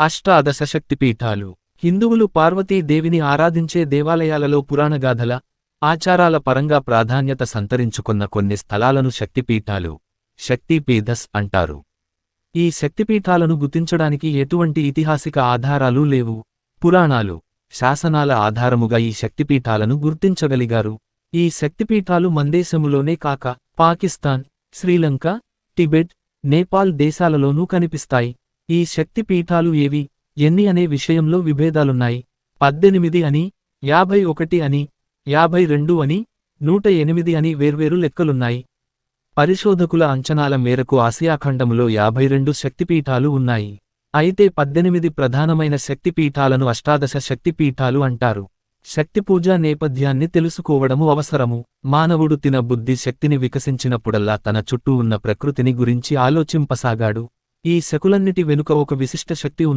అష్టాదశ శక్తిపీఠాలు. హిందువులు పార్వతీదేవిని ఆరాధించే దేవాలయాలలో పురాణగాథల ఆచారాల పరంగా ప్రాధాన్యత సంతరించుకున్న కొన్ని స్థలాలను శక్తిపీఠాలు శక్తిపీఠస్ అంటారు. ఈ శక్తిపీఠాలను గుర్తించడానికి ఎటువంటి ఇతిహాసిక ఆధారాలు లేవు. పురాణాలు శాసనాల ఆధారముగా ఈ శక్తిపీఠాలను గుర్తించగలిగారు. ఈ శక్తిపీఠాలు మందేశములోనే కాక పాకిస్తాన్ శ్రీలంక టిబెట్ నేపాల్ దేశాలలోనూ కనిపిస్తాయి. ఈ శక్తిపీఠాలు ఏవి? ఎన్ని అనే విషయంలో విభేదాలున్నాయి. పద్దెనిమిది అని యాభై ఒకటి అని యాభై రెండు అని నూట ఎనిమిది అని వేర్వేరు లెక్కలున్నాయి. పరిశోధకుల అంచనాల మేరకు ఆసియాఖండములో యాభై రెండు శక్తిపీఠాలు ఉన్నాయి. అయితే పద్దెనిమిది ప్రధానమైన శక్తిపీఠాలను అష్టాదశ శక్తిపీఠాలు అంటారు. శక్తిపూజ నేపథ్యాన్ని తెలుసుకోవడము అవసరము. మానవుడు తిన బుద్ధి శక్తిని వికసించినప్పుడల్లా తన చుట్టూ ఉన్న ప్రకృతిని గురించి ఆలోచింపసాగాడు. ఈ శకులన్నిటి వెనుక ఒక విశిష్ట శక్తి ఉంది.